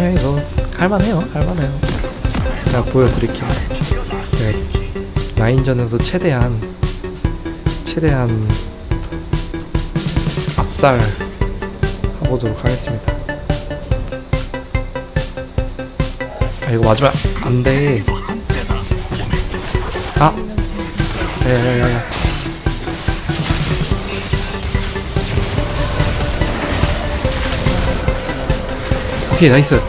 아니에요 이거 할만해요 할만해요. 제가 보여드릴게요. 제가 라인전에서 최대한 최대한 압살 해보도록 하겠습니다. 아 이거 맞으면 안돼. 아 야야야야 오케이 나이스.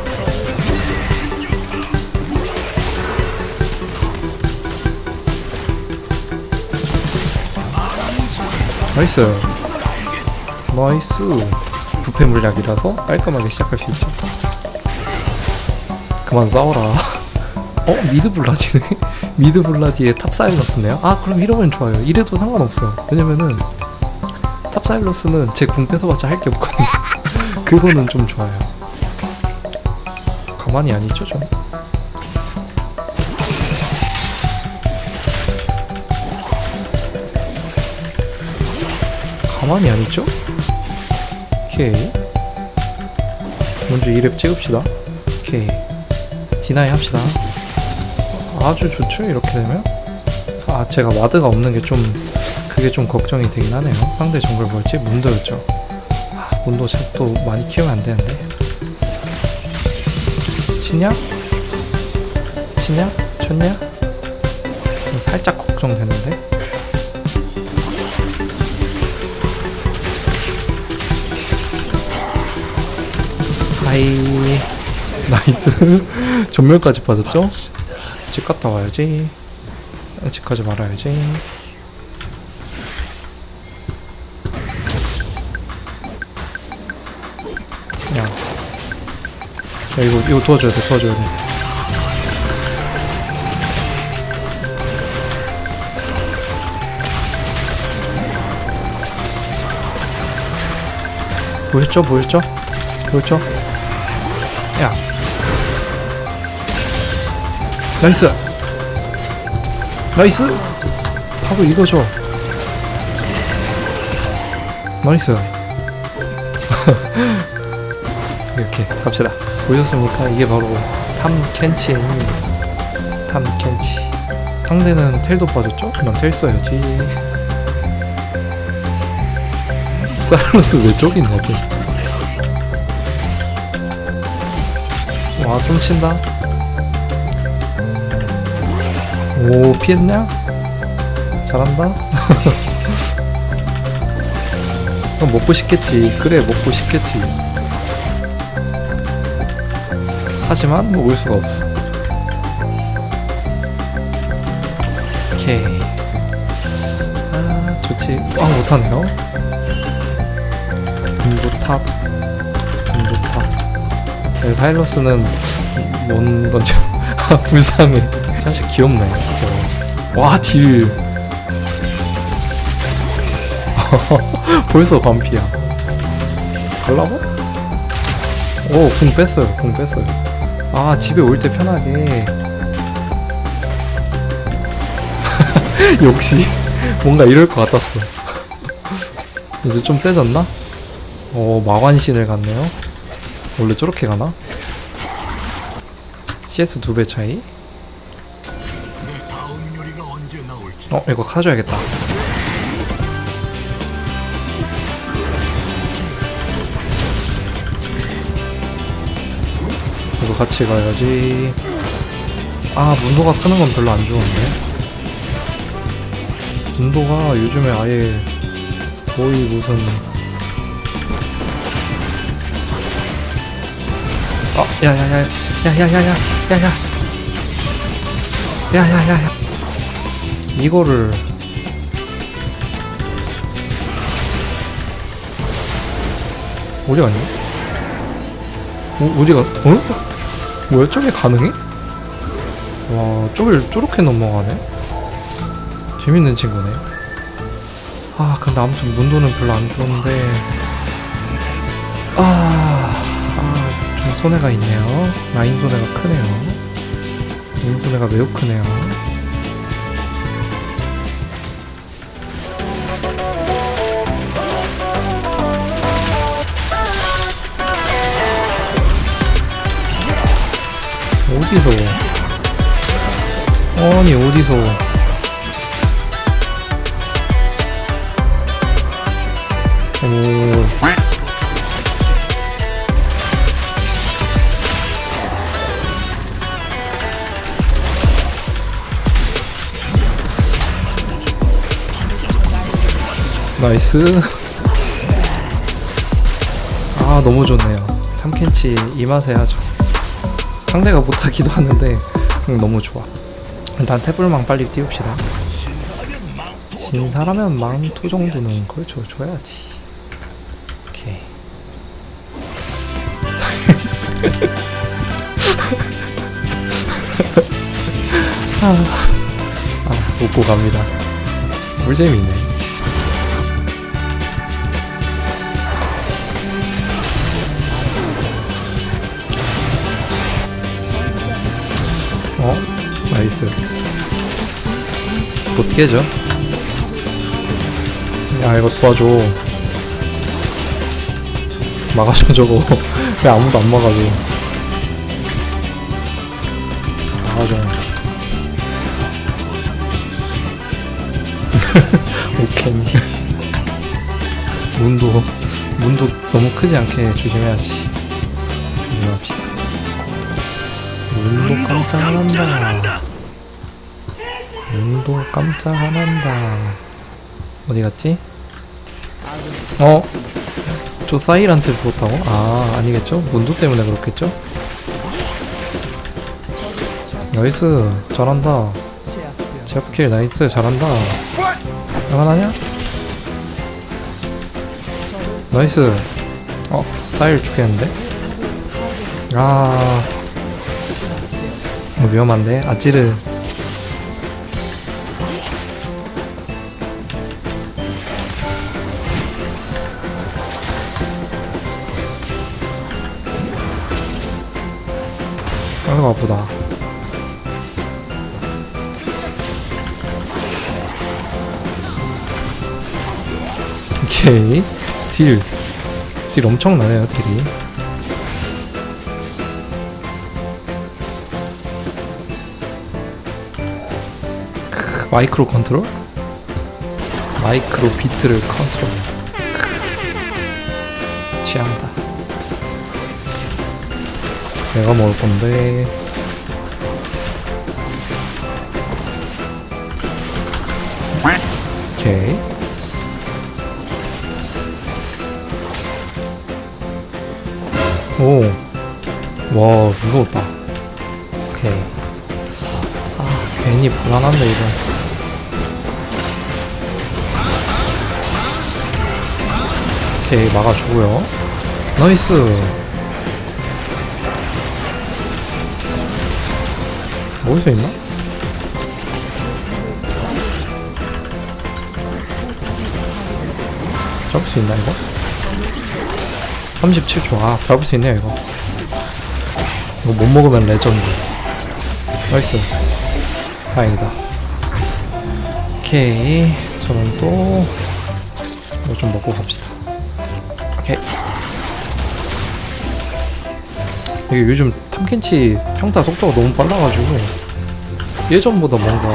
나이스. 나이스. 부패 물약이라서 깔끔하게 시작할 수 있죠 그만 싸워라. 어? 미드 블라디네? 미드 블라디에 탑 사일러스네요? 아 그럼 이러면 좋아요. 이래도 상관없어요 왜냐면은 탑 사일러스는 제 궁 뺏어봤자 할 게 없거든요. 그거는 좀 좋아요 가만히 안 있죠 좀 가만히 안 있죠? 오케이. 먼저 2렙 찍읍시다. 오케이. 디나이 합시다. 아주 좋죠 이렇게 되면? 아 제가 와드가 없는 게 좀 그게 좀 걱정이 되긴 하네요. 상대 정글 뭐였지? 문도였죠. 아 문도 또 많이 키우면 안 되는데 치냐? 치냐? 쳤냐? 살짝 걱정되는데 하이 나이스 전멸까지 빠졌죠? 집 갔다 와야지 집 가지 말아야지 야. 야 이거 이거 도와줘야 돼 도와줘야 돼. 보였죠? 보였죠? 보였죠? 야. 나이스! 나이스! 바로 이거죠? 나이스. 이렇게 갑시다 보셨습니까 이게 바로 탐 켄치의 힘입니다 탐 켄치 상대는 텔도 빠졌죠? 난 텔 써야지 사일러스 왜 저기 있나지? 와, 좀 친다. 오, 피했냐? 잘한다. 그럼 먹고 싶겠지. 그래, 먹고 싶겠지. 하지만 먹을 수가 없어. 오케이. 아, 좋지. 아, 못하네요. 인도탑. 인도탑. 네, 사일러스는 뭔 건지 아 불쌍해 사실 귀엽네 와딜 벌써 반피야 갈라고? 오궁 뺐어요 궁 뺐어요 아 집에 올 때 편하게 역시 뭔가 이럴 것 같았어 이제 좀 세졌나? 오 마관신을 갔네요 원래 저렇게 가나? CS 두 배 차이? 어 이거 가져야겠다 같이 가야지 아 문도가 크는 건 별로 안 좋은데 문도가 요즘에 아예 거의 무슨 어, 야야야, 야야야야, 야야, 야야야야. 이거를 어디 갔니? 어, 어디 가? 어? 뭐야 저게 가능해? 와, 저길 저렇게 넘어가네. 재밌는 친구네. 아, 근데 아무튼 문도는 별로 안 좋은데. 아, 아, 좀 손해가 있네요. 라인 손해가 크네요. 라인 손해가 매우 크네요. 어디서? 아니 어디서? 오. 나이스. 아 너무 좋네요. 탐켄치 이 맛에 하죠 상대가 못하기도 하는데 음, 너무 좋아. 일단 태블망 빨리 띄웁시다. 신사라면 망토 정도는 줘, 줘야지. 오케이. 아, 아 웃고 갑니다. 꿀잼이네 어? 나이스. 어떻게 해줘? 야 이거 도와줘. 막아줘 저거. 왜 아무도 안 막아줘? 막아줘. 오케이. 문도 문도 너무 크지 않게 조심해야지. 조심합시다 문도 깜짝 한다 문도 깜짝 한다 어디 갔지? 어? 저 사일한테 죽었다고? 아 아니겠죠? 문도 때문에 그렇겠죠? 나이스 잘한다 제압킬 나이스 잘한다 할만하냐? 나이스 어? 사일 죽겠는데? 아 어, 위험한데? 아찌르 아이고 아프다 오케이 딜. 딜 엄청나네요 딜이 마이크로 컨트롤? 마이크로 비트를 컨트롤 크, 취한다 내가 먹을 건데 오케이 오, 와 무서웠다. 오케이. 아 괜히 불안한데 이거. 오케이 막아주고요. 나이스. 먹을 수 있나? 잡을 수 있나 이거? 37초 아 잡을 수 있네요 이거 이거 못 먹으면 레전드 나이스 다행이다 오케이 저는 또 이거 좀 먹고 갑시다 오케이. 이게 요즘 탐켄치 평타 속도가 너무 빨라가지고 예전보다 뭔가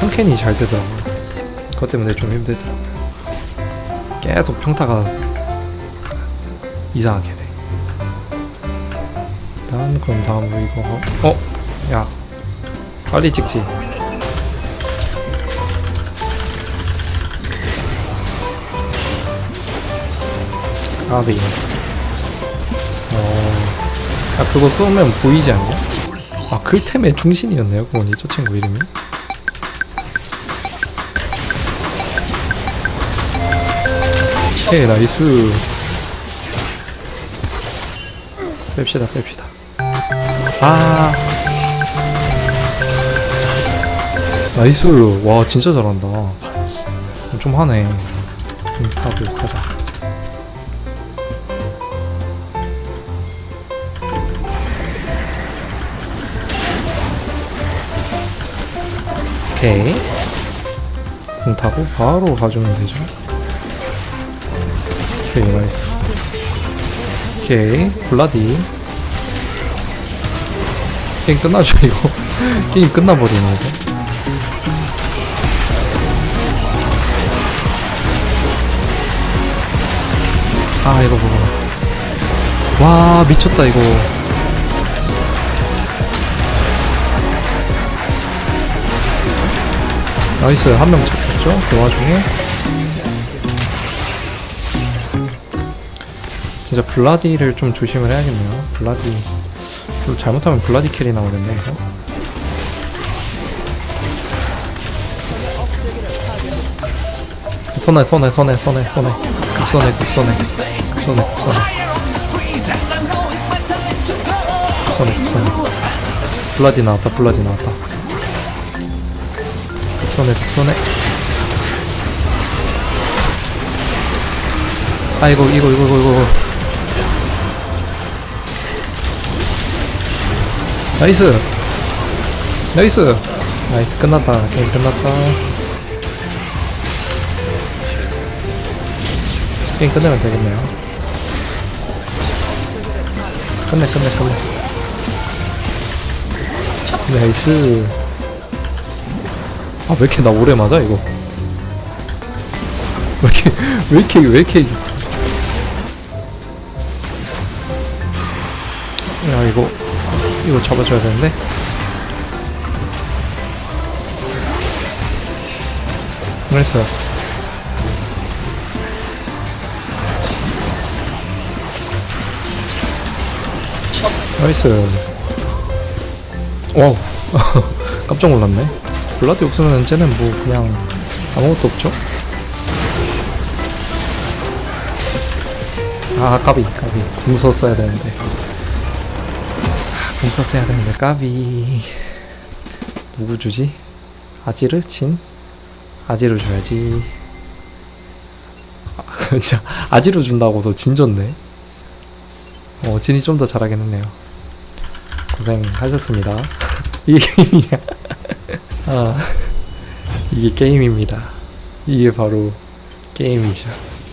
평캔이 잘 되더라고요 그것 때문에 좀 힘들더라고요 계속 평타가 이상하게 돼. 일단 그럼 다음으로 이거 어? 야. 빨리 찍지 아비 어... 야 그거 쏘면 보이지 않냐? 아 글템의 중신이었네요 그거니 저 친구 이름이. 오케이 나이스. 뺍시다 뺍시다. 아. 나이스. 와 진짜 잘한다. 좀 하네. 좀 타고 가자 오케이. 공 타고 바로 가주면 되죠. 오케이 나이스. 오케이 블라디. 게임 끝나죠 이거? 게임 끝나버리네 이거. 아 이거 뭐가 와 미쳤다 이거 나이스 한 명 잡혔죠? 그 와중에. 진짜 블라디를 좀 조심을 해야겠네요. 블라디. 좀 잘못하면 블라디 킬이 나오는데 이거. 손에 손에 손에 손에 손에 급손에 급손에 급손에 급손에 급손에 급손에 블라디 나왔다 블라디 나왔다 급손에 급손에. 아 이거 이거 이거 이거 이거. 나이스! 나이스! 나이스 끝났다. 게임 끝났다. 게임 끝내면 되겠네요. 끝내 끝내 끝내. 나이스 아 왜 이렇게 나 오래 맞아 이거? 왜 이렇게 왜 이렇게 왜 이렇게 야 이거 이거 잡아줘야 되는데? 그랬어요 나이스. 와우. 깜짝 놀랐네 블라디 없으면 쟤는 뭐 그냥 아무것도 없죠? 아 까비 까비. 궁 썼어야 되는데. 궁 썼어야 되는데 까비. 누구 주지? 아지르? 진? 아지르 줘야지. 아, 진짜 아지르 준다고도 진 좋네. 어 진이 좀 더 잘하겠네요. 고생하셨습니다. 이게 게임이냐 아 이게 게임입니다. 이게 바로 게임이죠